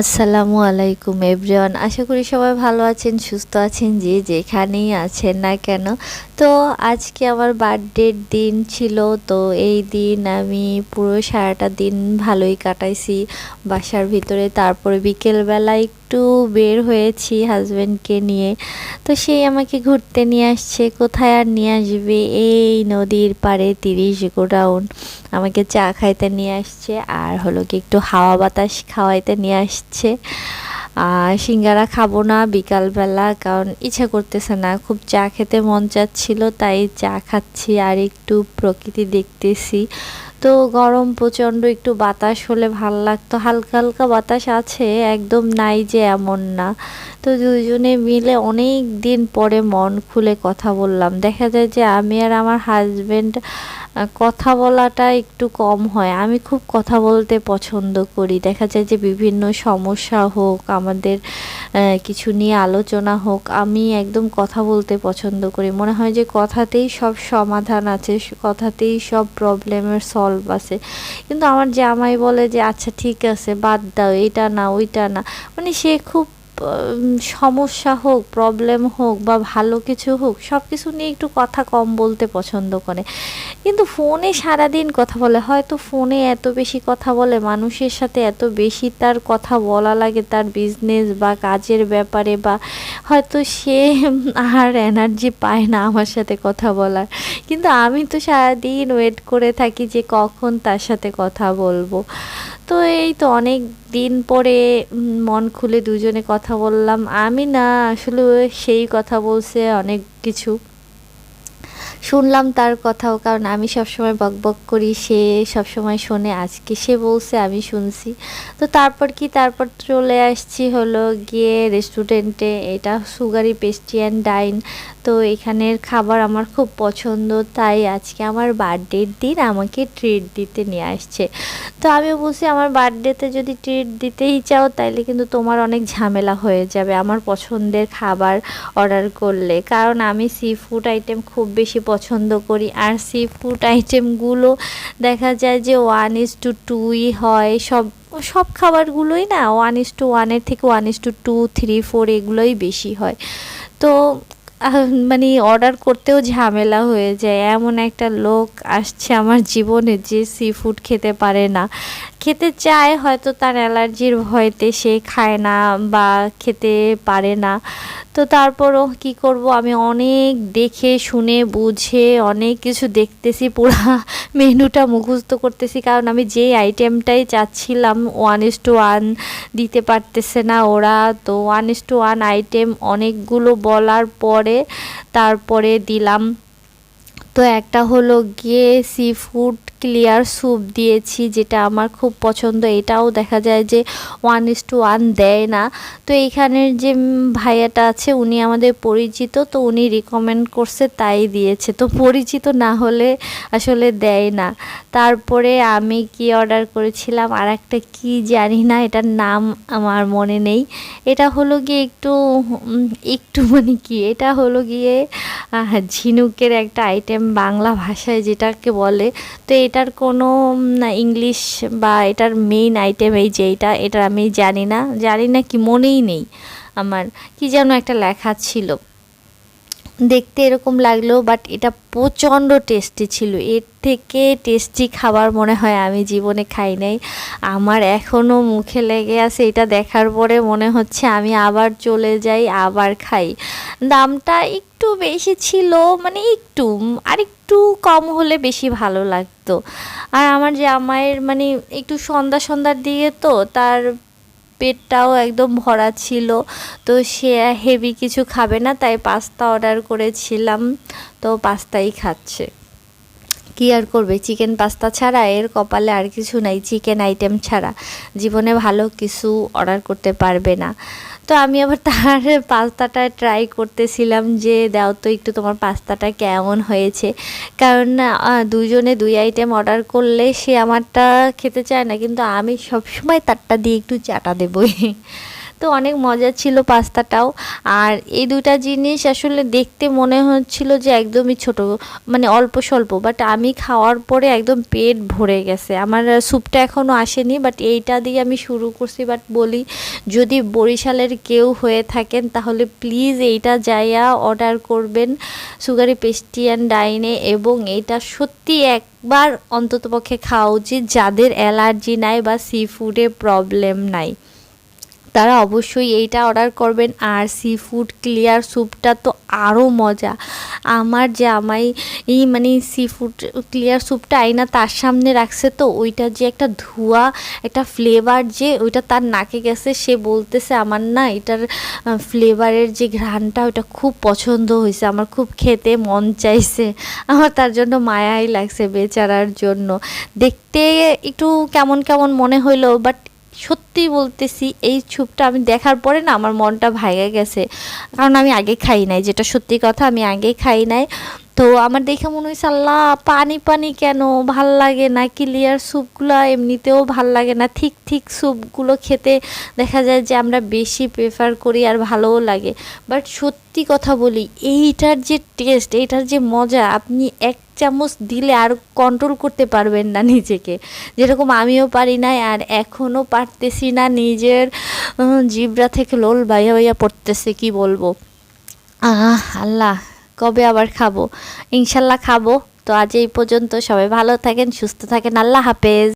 আসসালামু আলাইকুম এভরিওয়ান। আশা করি সবাই ভালো আছেন, সুস্থ আছেন, যে যেখানেই আছেন না কেন। তো আজকে আমার বার্থডের দিন ছিল, তো এই দিন আমি পুরো সারাটা দিন ভালোই কাটাইছি। বাসার ভিতরে তারপরে বিকেলবেলা একটু বের হয়েছি হাজব্যান্ডকে নিয়ে। তো সেই আমাকে ঘুরতে নিয়ে আসছে, কোথায় আর নিয়ে আসবে? এই নদীর পাড়ে তিরিশ গোডাউন। আমাকে চা খাইতে নিয়ে আসছে, আর হলো কি একটু হাওয়া বাতাস খাওয়াইতে নিয়ে আসছে। আর সিঙ্গারা খাব না বিকালবেলা, কারণ ইচ্ছা করতেছে না। খুব চা খেতে মন চাচ্ছিল, তাই চা খাচ্ছি আর একটু প্রকৃতি দেখতেছি। তো গরম প্রচণ্ড, একটু বাতাস হলে ভালো লাগতো। হালকা হালকা বাতাস আছে, একদম নাই যে এমন না। তো দুজনে মিলে অনেক দিন পরে মন খুলে কথা বললাম। দেখা যায় যে আমি আর আমার হাজব্যান্ড কথা বলাটা একটু কম হয়। আমি খুব কথা বলতে পছন্দ করি। দেখা যায় যে বিভিন্ন সমস্যা হোক, আমাদের কিছু নিয়ে আলোচনা হোক, আমি একদম কথা বলতে পছন্দ করি। মনে হয় যে কথাতেই সব সমাধান আছে, কথাতেই সব প্রবলেমের সলভ আছে কিন্তু আমার জামাই বলে যে আচ্ছা ঠিক আছে, বাদ দাও এটা না ওইটা না মানে সে খুব সমস্যা হোক প্রবলেম হোক বা ভালো কিছু হোক সব কিছু নিয়ে একটু কথা কম বলতে পছন্দ করে। কিন্তু ফোনে সারাদিন কথা বলে, হয়তো ফোনে এত বেশি কথা বলে, মানুষের সাথে এত বেশি তার কথা বলা লাগে তার বিজনেস বা কাজের ব্যাপারে বা হয়তো সে আর এনার্জি পায় না আমার সাথে কথা বলার। কিন্তু আমি তো সারাদিন ওয়েট করে থাকি যে কখন তার সাথে কথা বলব। তো এই তো অনেক দিন পরে মন খুলে দুজনে কথা বললাম। আমি না, আসলে সেই কথা বলছে অনেক কিছু। শুনলাম তার কথাও, কারণ আমি সবসময় বক বক করি, সে সবসময় শোনে, আজকে সে বলছে, আমি শুনছি। তো তারপর কি, তারপর চলে আসছি হলো গিয়ে রেস্টুরেন্টে এটা সুগারি পেস্ট্রি অ্যান্ড ডাইন তো এখানের খাবার আমার খুব পছন্দ, তাই আজকে আমার বার্থডের দিন আমাকে ট্রিট দিতে নিয়ে আসছে। তো আমি বলছি, আমার বার্থডেতে যদি ট্রিট দিতেই চাও, তাইলে কিন্তু তোমার অনেক ঝামেলা হয়ে যাবে আমার পছন্দের খাবার অর্ডার করলে। কারণ আমি সি ফুড আইটেম খুব বেশি পছন্দ করি। আর সি ফুড আইটেমগুলো দেখা যায় যে ওয়ান ইস টু টুই হয়। সব সব খাবারগুলোই না ওয়ান ইস টু ওয়ানের থেকে one is to two two three four বেশি হয়। তো মানে অর্ডার করতেও ঝামেলা হয়ে যায়। এমন একটা লোক আসছে আমার জীবনে যে সি ফুড খেতে পারে না। খেতে চায়, হয়তো তার অ্যালার্জির ভয়তে সে খায় না বা খেতে পারে না। তো তারপরও কি করব? আমি অনেক দেখে, শুনে, বুঝে অনেক কিছু দেখতেছি, পুরা মেনুটা মুখস্থ করতেছি। কারণ আমি যে আইটেমটাই চাচ্ছিলাম ওয়ান ইস টু ওয়ান দিতে পারতেছে না ওরা। তো one is to one item অনেকগুলো বলার পরে তারপরে দিলাম। তো একটা হলো গিয়ে সি ফুড ক্লিয়ার স্যুপ দিয়েছি, যেটা আমার খুব পছন্দ। এটাও দেখা যায় যে ওয়ান ইস টু ওয়ান দেয় না। তো এইখানের যে ভাইয়াটা আছে, উনি আমাদের পরিচিত, তো উনি রিকমেন্ড করছে, তাই দিয়েছে। তো পরিচিত না হলে আসলে দেয় না। তারপরে আমি কি অর্ডার করেছিলাম আর একটা কি জানি না, এটার নাম আমার মনে নেই। এটা হলো গিয়ে একটু একটু মানে কি, এটা হলো গিয়ে ঝিনুকের একটা আইটেম বাংলা ভাষায় যেটাকে বলে। তো এটার কোনো ইংলিশ বা এটার মেইন আইটেম এই যে এটা এটা আমি জানি না। জানি না কি মনেই নেই আমার। কি যেন একটা লেখা ছিল। দেখতে এরকম লাগল বাট এটা প্রচণ্ড টেস্টি ছিল। এর থেকে টেস্টি খাবার মনে হয় আমি জীবনে খাই নাই। আমার এখনও মুখে লেগে আছে এটা দেখার পরে মনে হচ্ছে আমি আবার চলে যাই, আবার খাই। দামটা একটু বেশি ছিল মানে একটু আর একটু কম হলে বেশি ভালো লাগতো। আর আমার জামাইয়ের মানে একটু সন্ধ্যা সন্ধ্যার দিকে তো, তার পেটটাও একদম ভরা ছিল। তো সে হেভি কিছু খাবে না, তাই পাস্তা অর্ডার করেছিলাম। তো পাস্তাই খাচ্ছে। কি আর করবে? চিকেন পাস্তা ছাড়া এর কপালে আর কিছু নাই। চিকেন আইটেম ছাড়া। জীবনে ভালো কিছু অর্ডার করতে পারবে না। তো আমি আবার তার পাস্তাটা ট্রাই করতেছিলাম যে, দাও তো একটু তোমার পাস্তাটা কেমন হয়েছে? কারণ দুজনে দুই আইটেম অর্ডার করলে সে আমারটা খেতে চায় না, কিন্তু আমি সবসময় তারটা দিয়ে একটু চাটা দেবই। তো অনেক মজা ছিল পাস্তাটাও। আর এই দুটা জিনিস আসলে দেখতে মনে হচ্ছিল যে একদমই ছোট মানে অল্প স্বল্প বাট আমি খাওয়ার পরে একদম পেট ভরে গেছে। আমার স্যুপটা এখনও আসেনি বাট এইটা দিয়ে আমি শুরু করছি বাট বলি যদি বরিশালের কেউ হয়ে থাকেন, তাহলে প্লিজ এইটা যাইয়া অর্ডার করবেন সুগারি পেস্টিয়ান ডাইনে, এবং এটা সত্যি এক একবার অন্ততপক্ষে খাওয়া উচিত যাদের অ্যালার্জি নাই বা সি ফুডে প্রবলেম নাই। তারা অবশ্যই এইটা অর্ডার করবেন। আর সি ফুড ক্লিয়ার স্যুপটা তো আরও মজা। আমার যে আমাই এই মানে সি ফুড ক্লিয়ার স্যুপটা আইনা তার সামনে রাখছে তো, ওইটা যে একটা ধোয়া, একটা ফ্লেভার যে, ওইটা তার নাকে গেছে। সে বলতেছে, আমার না এটার ফ্লেভারের যে ঘ্রাণটা ওটা খুব পছন্দ হয়েছে। আমার খুব খেতে মন চাইছে। আমার তার জন্য মায়াই লাগছে বেচারার জন্য। দেখতে একটু কেমন কেমন মনে হইল বাট সত্যি বলতেছি, এই ছুপটা আমি দেখার পরে না আমার মনটা ভাঙে গেছে। কারণ আমি আগে খাই নাই, যেটা সত্যি কথা আমি আগে খাই নাই। তো আমার দেখে মনে হয়েছে আল্লাহ, পানি পানি কেন? ভালো লাগে না ক্লিয়ার স্যুপগুলো এমনিতেও ভালো লাগে না। ঠিক ঠিক স্যুপগুলো খেতে দেখা যায় যে আমরা বেশি প্রেফার করি আর ভালোও লাগে। বাট সত্যি কথা বলি, এইটার যে টেস্ট এইটার যে মজা, আপনি এক চামচ দিলে আর কন্ট্রোল করতে পারবেন না নিজেকে। যেরকম আমিও পারি নাই আর এখনও পারতেছি না নিজের জিবরা থেকে লোল বাইয়া বাইয়া পড়তেছে, কি বলব? আহ, আল্লাহ। কবে আবার খাব? ইনশাল্লাহ খাব। তো আজ এই পর্যন্ত সবাই ভালো থাকেন, সুস্থ থাকেন। আল্লাহ হাফেজ।